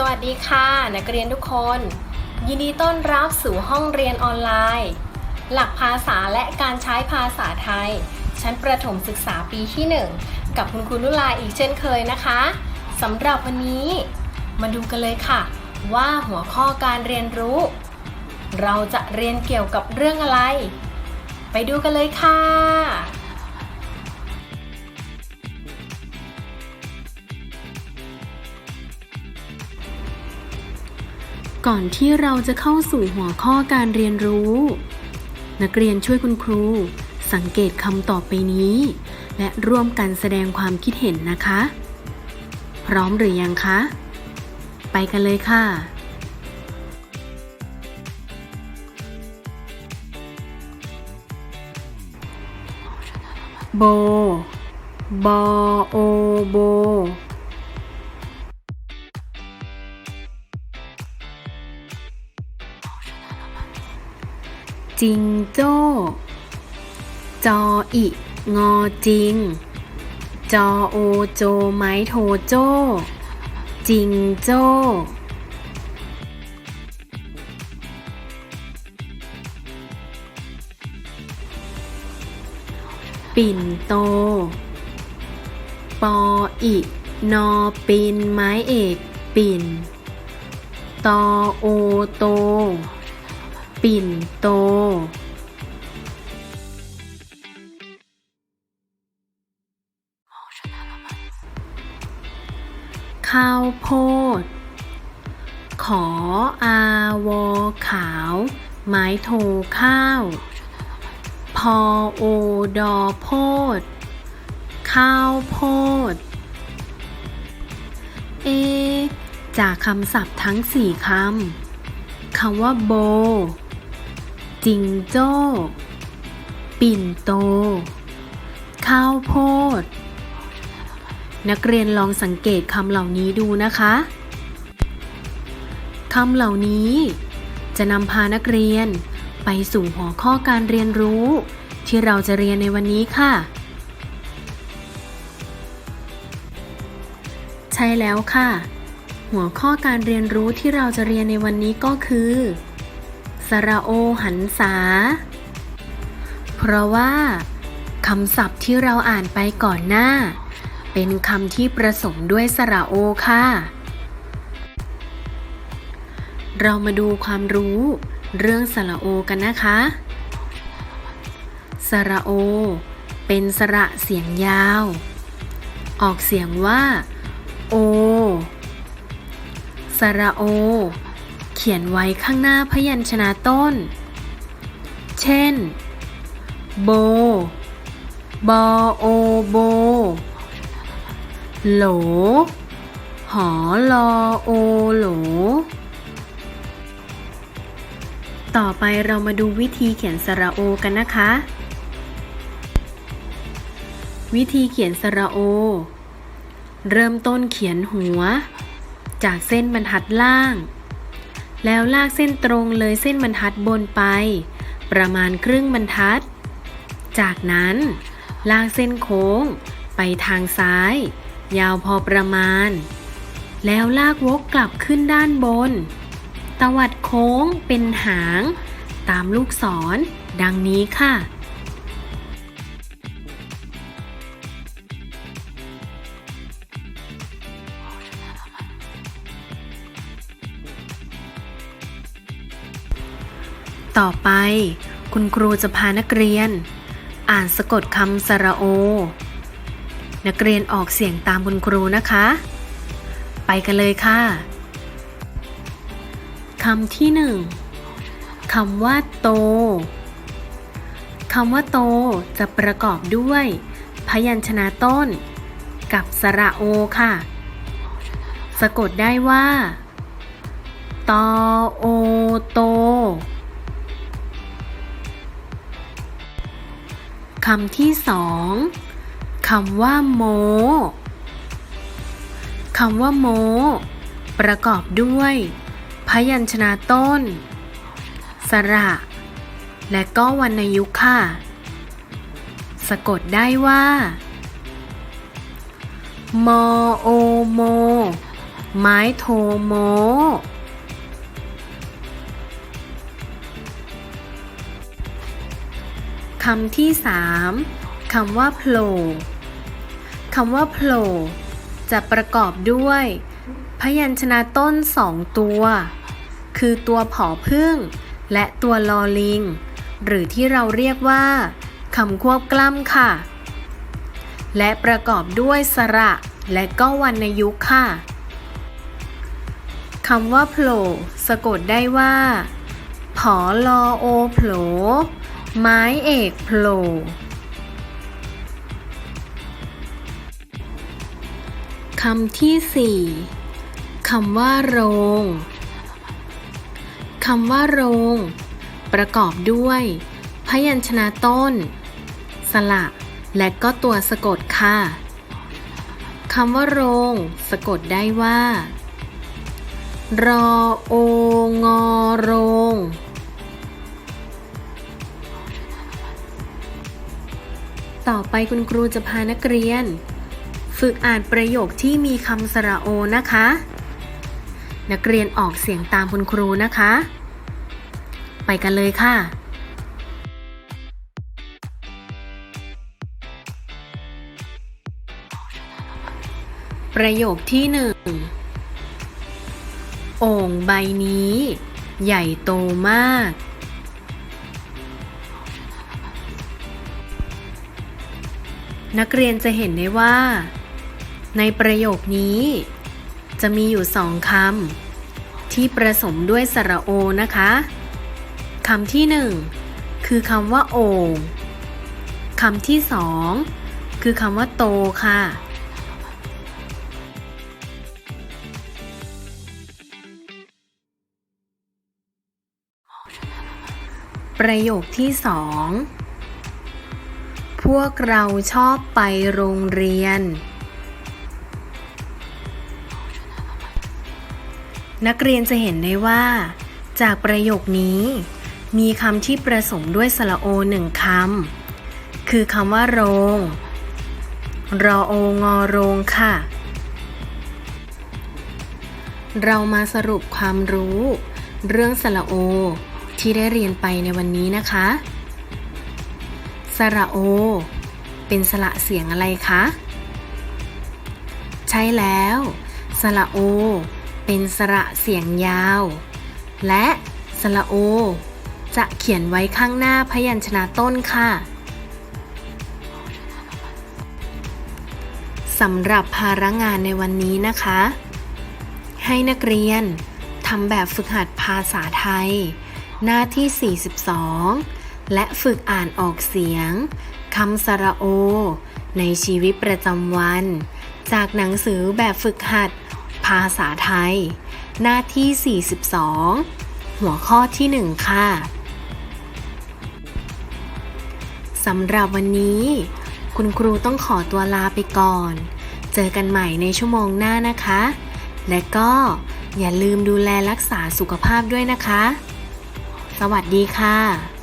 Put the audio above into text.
สวัสดีค่ะ นักเรียนทุกคน ยินดีต้อนรับสู่ห้องเรียนออนไลน์ หลักภาษาและการใช้ภาษาไทย ชั้นประถมศึกษาปีที่ 1 กับคุณครูนุลาอีกเช่นเคยนะคะสำหรับวันนี้ มาดูกันเลยค่ะ ว่าหัวข้อการเรียนรู้ เราจะเรียนเกี่ยวกับเรื่องอะไร ไปดูกันเลยค่ะ ก่อนที่เราจะเข้าสู่หัวข้อการเรียนรู้ นักเรียนช่วยคุณครู สังเกตคำต่อไปนี้ และร่วมกันแสดงความคิดเห็นนะคะ พร้อมหรือยังคะ ไปกันเลยค่ะโบบอโอโบ จิงโจ้ จออิงอจิง จอโอโจไม้โทโจ้จิงโจ้ปิ่นโต ปออินอปินไม้เอก ปิ่น ตอโอโต ปิ่นโตข้าวโพด ขออาวอขาว ไม้โทข้าว พอโอดอโพด ข้าวโพด เอ จากคำศัพท์ทั้งสี่คำ คำว่าโบ จิงโจ้ ปิ่นโต ข้าวโพด นักเรียนลองสังเกตคำเหล่านี้ดูนะคะ คำเหล่านี้ จะนำพานักเรียนไปสู่หัวข้อการเรียนรู้ ที่เราจะเรียนในวันนี้ค่ะ ใช่แล้วค่ะ หัวข้อการเรียนรู้ที่เราจะเรียนในวันนี้ก็คือ สระโอหันษา เพราะว่าคำศัพท์ที่เราอ่านไปก่อนหน้า เป็นคำที่ประสมด้วยสระโอค่ะ เรามาดูความรู้เรื่องสระโอกันนะคะ สระโอ เป็นสระเสียงยาว ออกเสียงว่า โอ สระโอ เขียนไว้ข้างหน้าพยัญชนะต้น เช่น โบ บอโอโบ โหล หอลอโอโหล ต่อไปเรามาดูวิธีเขียนสระโอกันนะคะ วิธีเขียนสระโอ เริ่มต้นเขียนหัว จากเส้นบรรทัดล่าง แล้วลากเส้นตรงเลยเส้นบรรทัดบนไป ประมาณครึ่งบรรทัด จากนั้น ลากเส้นโค้ง ไปทางซ้าย ยาวพอประมาณ แล้วลากวกกลับขึ้นด้านบน ตวัดโค้งเป็นหาง ตามลูกศร ดังนี้ค่ะ ต่อไป คุณครูจะพานักเรียน อ่านสะกดคำสระโอ นักเรียนออกเสียงตามคุณครูนะคะ ไปกันเลยค่ะคำที่หนึ่งคำว่าโตคำว่าโตจะประกอบด้วย พยัญชนะต้น กับสระโอค่ะ สะกดได้ว่าตอโอโต คำที่สองคำว่าโมคำว่าโมประกอบด้วย พยัญชนะต้น สระ และก็วรรณยุกต์ค่ะ สะกดได้ว่า มโอโม ไม้โทโม คำที่สามคำว่าโผล่คำว่าโผล่จะประกอบด้วย พยัญชนะต้นสองตัว คือตัวผอพึ่ง และตัวลอลิง หรือที่เราเรียกว่าคำควบกล้ำค่ะ และประกอบด้วยสระและก็วรรณยุกค่ะคำว่าโผล่สะกดได้ว่าผอลอโอโผล่ ไม้เอกโผล่คำที่สี่คำว่าโรงคำว่าโรง ประกอบด้วย พยัญชนะต้น สระและก็ตัวสะกดค่ะคำว่าโรง สะกดได้ว่า รอโองอโรง ต่อไปคุณครูจะพานักเรียน ฝึกอ่านประโยคที่มีคำสระโอนะคะ นักเรียนออกเสียงตามคุณครูนะคะ ไปกันเลยค่ะ ประโยคที่หนึ่งโอ่งใบนี้ ใหญ่โตมาก นักเรียนจะเห็นได้ว่า ในประโยคนี้ จะมีอยู่สองคำที่ประสมด้วยสระโอนะคะคำที่หนึ่งคือคำว่าโอ่งคำที่สองคือคำว่าโตค่ะ ประโยคที่สอง พวกเราชอบไปโรงเรียน นักเรียนจะเห็นได้ว่า จากประโยคนี้ มีคำที่ประสมด้วยสระโอหนึ่งคำ คือคำว่าโรง รอโองอโรงค่ะ เรามาสรุปความรู้ เรื่องสระโอที่ได้เรียนไปในวันนี้นะคะ สระโอ เป็นสระเสียงอะไรคะ ใช่แล้ว สระโอ เป็นสระเสียงยาว และสระโอ จะเขียนไว้ข้างหน้าพยัญชนะต้นค่ะสำหรับภาระงานในวันนี้นะคะ ให้นักเรียนทำแบบฝึกหัดภาษาไทย หน้าที่ 42 และฝึกอ่านออกเสียงคำสระโอ ในชีวิตประจำวัน จากหนังสือแบบฝึกหัด ภาษาไทย หน้าที่ 42 หัวข้อที่ 1 ค่ะสำหรับวันนี้ คุณครูต้องขอตัวลาไปก่อน เจอกันใหม่ในชั่วโมงหน้านะคะ และก็อย่าลืมดูแลรักษาสุขภาพด้วยนะคะ สวัสดีค่ะ